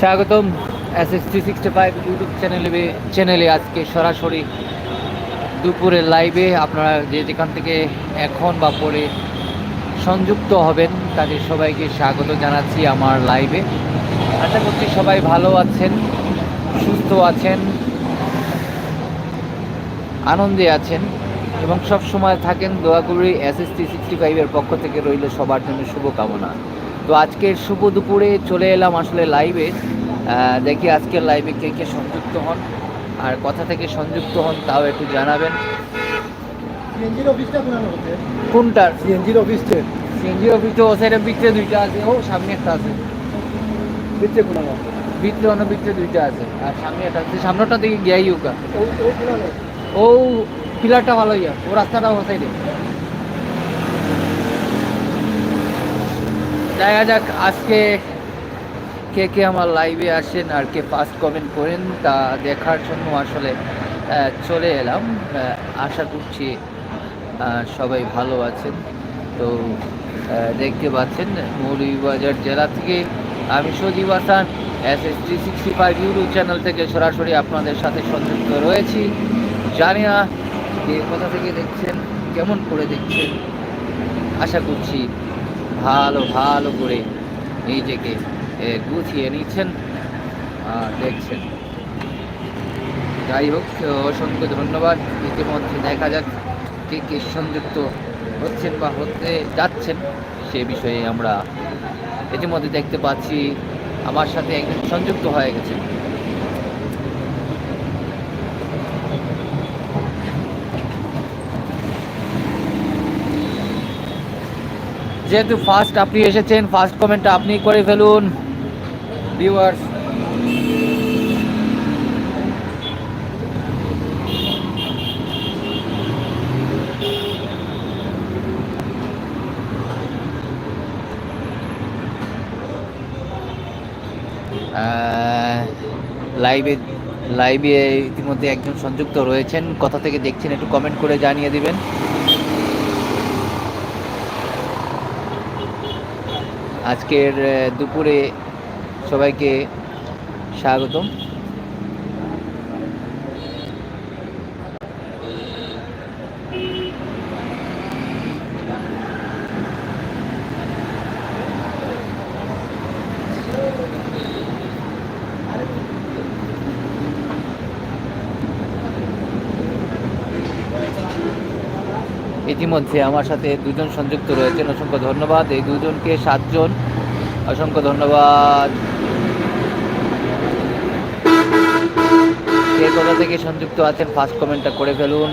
স্বাগতম S S three sixty five YouTube চ্যানেলে চ্যানেলে আজকে সরাসরি দুপুরের লাইভে আপনারা যে যেখান থেকে এখন বা পরে সংযুক্ত হবেন, তাদের সবাইকে স্বাগত জানাচ্ছি আমার লাইভে আশা করছি সবাই ভালো আছেন, সুস্থ আছেন, আনন্দে আছেন এবং সব সময় থাকেন দোয়া করি এস এস থ্রি সিক্সটি ফাইভের পক্ষ থেকে রইল সবার জন্য শুভকামনা। তো আজকের শুভ দুপুরে চলে এলাম আসলে লাইভে দেখি আজকের লাইভে কে কে সংযুক্ত হন আর কথা থেকে সংযুক্ত হন তাও একটু জানাবেন সিএনজির কোনটার সিএনজির অফিসটা সিএনজি অফিস ও সাইডের ভিতরে দুইটা আছে ও সামনে একটা আছে বিচ্ছে কোনানো ভিতরে অন্য ভিতরে দুইটা আছে আর সামনে একটা আছে সামনেটা দিকে গিয়াই উকা ও ও ও পিলারটা ভালো ইয়া ও রাস্তাটা ও সাইডে দেখা যাক আজকে কে কে আমার লাইভে আসেন আর কে ফার্স্ট কমেন্ট করেন, তা দেখার জন্য আসলে চলে এলাম। আশা করছি সবাই ভালো আছেন। তো দেখতে পাচ্ছেন, মৌলভীবাজার জেলা থেকে আমি Sajib Hasan S S three sixty five YouTube channel থেকে সরাসরি আপনাদের সাথে সংযুক্ত রয়েছি। জানি না কোথা থেকে দেখছেন, কেমন করে দেখছেন, আশা করছি ভালো ভালো করে নিজেকে গুছিয়ে নিচ্ছেন। দেখছেন। যাই হোক, অসংখ্য ধন্যবাদ। ইতিমধ্যে দেখা যাক কে কে সংযুক্ত হচ্ছেন বা হতে যাচ্ছেন। সে বিষয়ে আমরা ইতিমধ্যে দেখতে পাচ্ছি, আমার সাথে একজন সংযুক্ত হয়ে গেছে যেহেতু ফার্স্ট আপনি এসেছেন ফার্স্ট কমেন্টটা আপনি করে ফেলুন। ভিউয়ার্স লাইভে লাইভে ইতিমধ্যে একজন সংযুক্ত রয়েছেন। কথা থেকে দেখছেন, একটু কমেন্ট করে জানিয়ে দিবেন। আজকের দুপুরে সবাইকে স্বাগতম। ইতিমধ্যে আমার সাথে দুজন সংযুক্ত রয়েছেন। অসংখ্য ধন্যবাদ। এই দুজনকে সাতজন। অসংখ্য ধন্যবাদ। কে কোথা থেকে সংযুক্ত আছেন ফার্স্ট কমেন্টটা করে ফেলুন।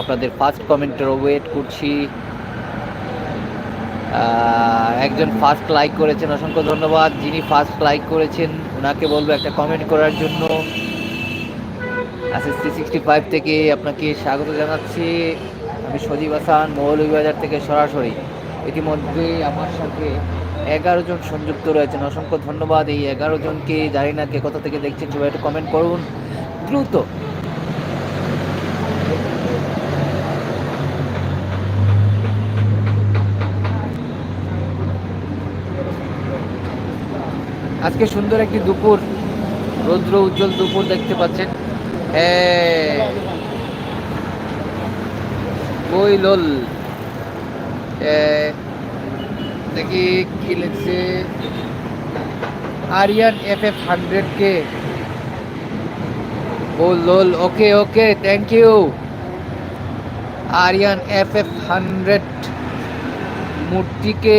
আপনাদের ফার্স্ট কমেন্টের ওয়েট করছি। একজন ফার্স্ট লাইক করেছেন, অসংখ্য ধন্যবাদ। যিনি ফার্স্ট লাইক করেছেন ওনাকে বলব একটা কমেন্ট করার জন্য। এসএসসি সিক্সটি ফাইভ থেকে আপনাকে স্বাগত জানাচ্ছি। আমি সজীব হাসান মৌলভীবাজার থেকে সরাসরি। ইতিমধ্যে আমার সাথে এগারো জন সংযুক্ত রয়েছেন। অসংখ্য ধন্যবাদ। এই এগারো জনকে জানি না কে কোথা থেকে দেখছেন সবাই একটু কমেন্ট করুন। দ্রুত। আজকে সুন্দর একটি দুপুর। রৌদ্র উজ্জ্বল দুপুর দেখতে পাচ্ছেন। হ্যাঁ। বইলল। দেখি কি লিখছে। আরিয়ান এফ এফ হান্ড্রেড কে। বলল, okay okay thank you Aryan F F hundred মূর্তিকে,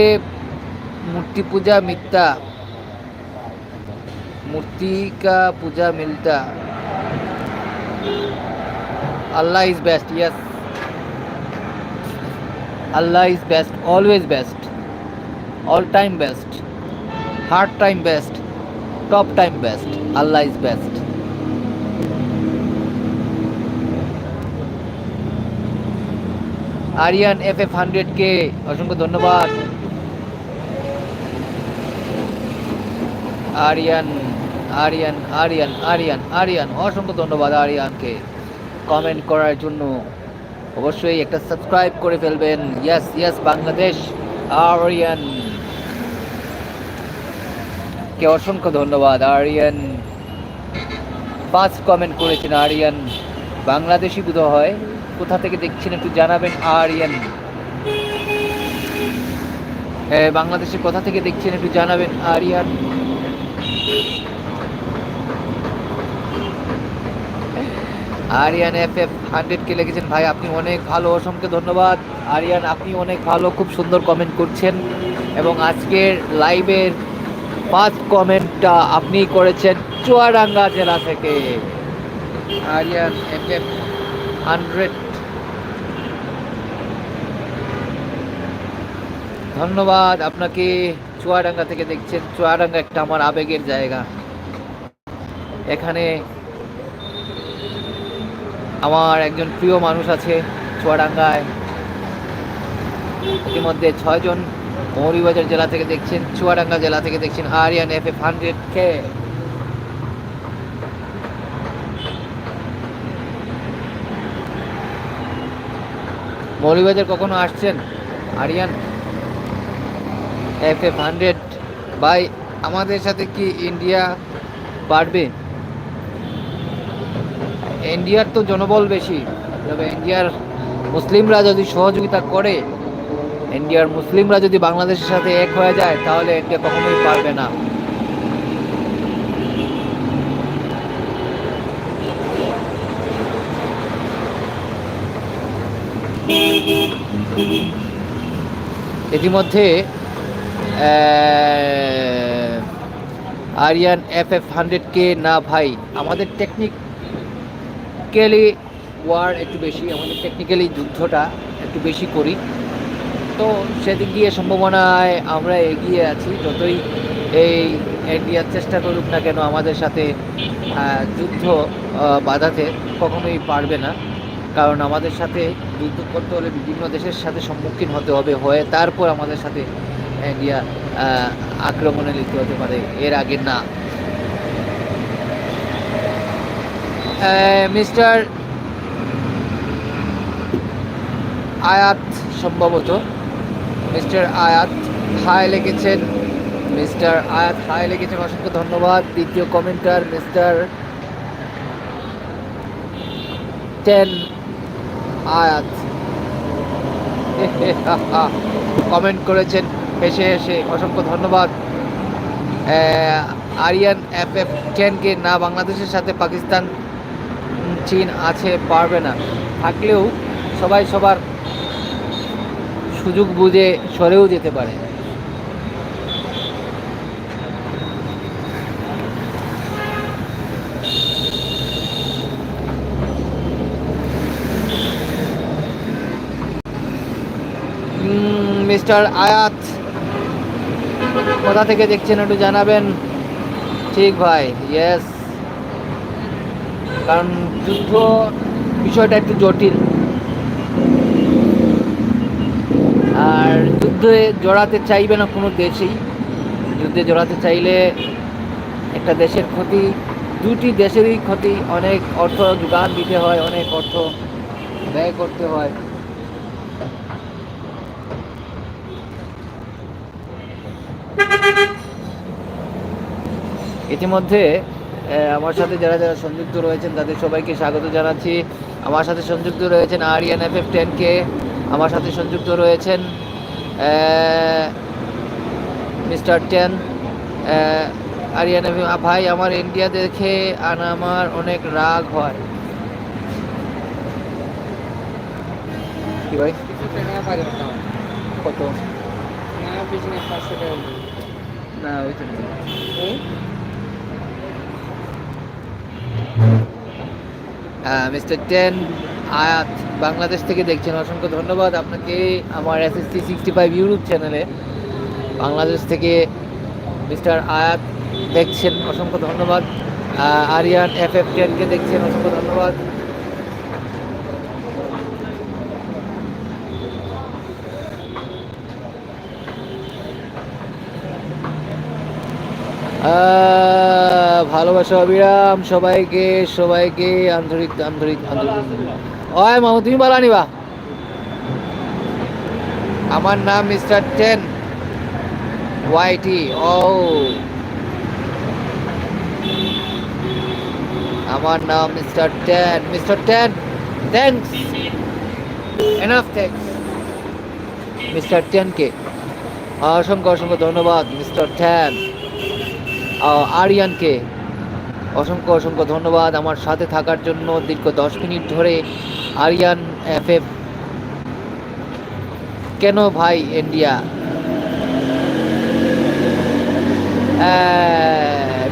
মূর্তি পূজা মিথ্যা। মূর্তি পূজা মিলতা। Allah is best yes Allah is best always best all time best hard time best top time best Allah is best Aryan F F hundred কে অসংখ্য ধন্যবাদ। আরিয়ান আরিয়ান আরিয়ান আরিয়ান আরিয়ান, অসংখ্য ধন্যবাদ আরিয়ানকে। কমেন্ট করার জন্য। অবশ্যই একটা সাবস্ক্রাইব করে ফেলবেন। ইয়েস ইয়েস বাংলাদেশ আরিয়ান কে অসংখ্য ধন্যবাদ আরিয়ান পাঁচ কমেন্ট করেছেন আরিয়ান বাংলাদেশি বোধ হয় কোথা থেকে দেখছেন একটু জানাবেন আরিয়ান হ্যাঁ বাংলাদেশে কোথা থেকে দেখছেন একটু জানাবেন Aryan Aryan F F hundred কে লিখেছেন ভাই, আপনি অনেক ভালো, অসংখ্য ধন্যবাদ। আরিয়ান, আপনি অনেক ভালো, খুব সুন্দর কমেন্ট করছেন। এবং আজকের লাইভের ফার্স্ট কমেন্টটা আপনি করেছেন চুয়াডাঙ্গা জেলা থেকে। Aryan F F hundred. ধন্যবাদ, আপনাকে চুয়াডাঙ্গা থেকে দেখছেন। চুয়াডাঙ্গা একটা আমার আবেগের জায়গা। এখানে আমার একজন প্রিয় মানুষ আছে চুয়াডাঙ্গায়। ইতিমধ্যে ছয়জন মৌরিবাজার জেলা থেকে দেখছেন, চুয়াডাঙ্গা জেলা থেকে দেখছেন আরিয়ান এফ এফ হান্ড্রেড কে মৌরিবাজার কখনো আসছেন? আরিয়ান এফ এফ হান্ড্রেড বাই আমাদের সাথে কি ইন্ডিয়া পারবে ইন্ডিয়ার তো জনবল বেশি। তবে ইন্ডিয়ার মুসলিমরা যদি সহযোগিতা করে ইন্ডিয়ার মুসলিমরা যদি বাংলাদেশের সাথে এক হয়ে যায়, তাহলে ইন্ডিয়া কখনোই পারবে না। ইতিমধ্যে আরিয়ান এফ এফ হান্ড্রেড কে না ভাই, আমাদের টেকনিক্যালি ওয়ার একটু বেশি, আমাদের টেকনিক্যালি যুদ্ধটা একটু বেশি করি। তো সেদিক দিয়ে সম্ভাবনায় আমরা এগিয়ে আছি, যতই এই ইন্ডিয়ার চেষ্টা করুক না কেন, আমাদের সাথে যুদ্ধ বাধাতে কখনোই পারবে না। কারণ আমাদের সাথে যুদ্ধ করতে হলে বিভিন্ন দেশের সাথে সম্মুখীন হতে হবে, হয়ে তারপর আমাদের সাথে ইন্ডিয়া আক্রমণে লিপ্ত হতে পারে। এর আগে না। মিস্টার আয়াত সম্ভবত। মিস্টার আয়াত হাই লিখেছেন। মিস্টার আয়াত হাই লিখেছেন, অসংখ্য ধন্যবাদ। দ্বিতীয় commenter mister ten Ayat. Comment করেছেন, হেসে হেসে, অসংখ্য ধন্যবাদ। আরিয়ান এফ এফ টেনকে না, বাংলাদেশের সাথে পাকিস্তান চীন আছে, পারবে না। থাকলেও সবাই সবার সুযোগ বুঝে সরেও যেতে পারে। মিস্টার আয়াত, কোথা থেকে দেখছেন একটু জানাবেন? ঠিক ভাই ইয়েস কারণ যুদ্ধ বিষয়টা একটু জটিল। আর যুদ্ধে জড়াতে চাইবে না কোনো দেশেই। যুদ্ধে জড়াতে চাইলে একটা দেশের ক্ষতি, দুটি দেশেরই ক্ষতি। অনেক অর্থ যোগান দিতে হয়, অনেক অর্থ ব্যয় করতে হয়। ইতিমধ্যে আমার সাথে যারা যারা সংযুক্ত রয়েছেন তাদের সবাইকে স্বাগত জানাচ্ছি। আমার সাথে সংযুক্ত রয়েছেন আরিয়ান এফ এফ টেন কে। আমার সাথে সংযুক্ত রয়েছেন মিস্টার টেন আরিয়ান এফ ভাই আমার ইন্ডিয়া দেখে আর আমার অনেক রাগ হয়। কি ভাই? কত? না ওই না। মিস্টার টেন আয়াত বাংলাদেশ থেকে দেখছেন। অসংখ্য ধন্যবাদ আপনাকে আমার এসএসসি সিক্সটি ফাইভ ইউটিউব চ্যানেলে বাংলাদেশ থেকে মিস্টার আয়াত দেখছেন অসংখ্য ধন্যবাদ। আরিয়ান এফ এফ টেনকে দেখছেন অসংখ্য ধন্যবাদ। আহ, ভালোবাসা অবিরাম সবাইকে সবাইকে আন্তরিক আন্তরিক আন্তরিক। অয় তুমি বলা নিবা আমার নাম মিস্টার টেন ওয়াইটি ও। আমার নাম mister ten. Mister ten thanks enough thanks mister টেনকে। অসংখ্য অসংখ্য ধন্যবাদ, মিস্টার টেন। আরিয়ানকে অসংখ্য অসংখ্য ধন্যবাদ আমার সাথে থাকার জন্য দীর্ঘ দশ মিনিট ধরে আরিয়ান এফ এফ কেন ভাই ইন্ডিয়া?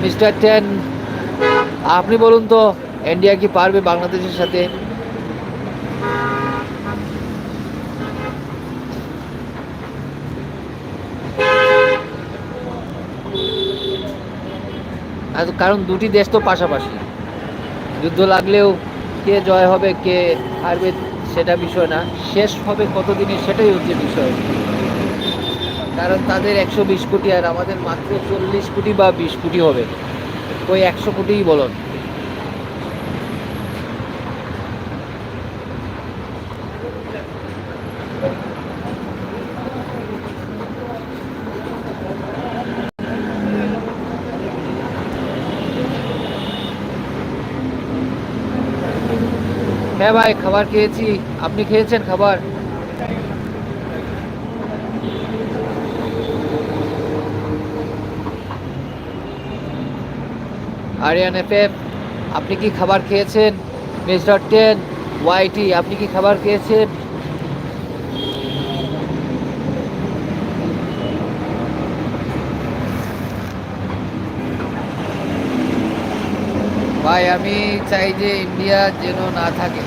মিস্টার টেন, আপনি বলুন তো, ইন্ডিয়া কি পারবে বাংলাদেশের সাথে? আর কারণ দুটি দেশ তো পাশাপাশি। যুদ্ধ লাগলেও কে জয় হবে, কে হারবে সেটা বিষয় না। শেষ হবে কতদিনে সেটাই হচ্ছে বিষয়। কারণ তাদের একশো বিশ কোটি আর আমাদের মাত্র চল্লিশ কোটি বা বিশ কোটি হবে। ওই একশো কোটিই বলুন হ্যাঁ ভাই, খাবার খেয়েছি। আপনি খেয়েছেন খাবার? আরিয়ান এফএফ আপনি কি খাবার খেয়েছেন? মিস্টার টেন ওয়াইটি আপনি কি খাবার খেয়েছেন? ভাই, আমি চাই যে ইন্ডিয়া যেন না থাকে।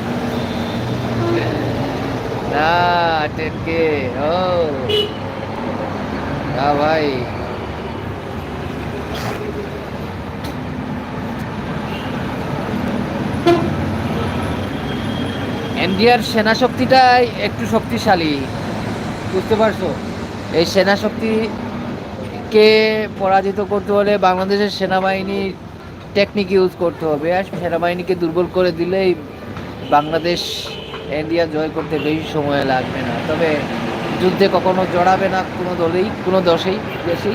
না ও। ভাই। ইন্ডিয়ার সেনা শক্তিটাই একটু শক্তিশালী। বুঝতে পারছ? এই সেনা শক্তিকে পরাজিত করতে হলে বাংলাদেশের সেনাবাহিনীর টেকনিক ইউজ করতে হবে। আর সেনাবাহিনীকে দুর্বল করে দিলেই বাংলাদেশ, ইন্ডিয়া জয় করতে বেশি সময় লাগবে না। তবে যুদ্ধে কখনো জড়াবে না কোনো দলেই, কোনো দশেই বেশি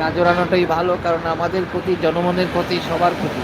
না জড়ানোটাই ভালো, কারণ আমাদের প্রতি জনমনের প্রতি, সবার প্রতি।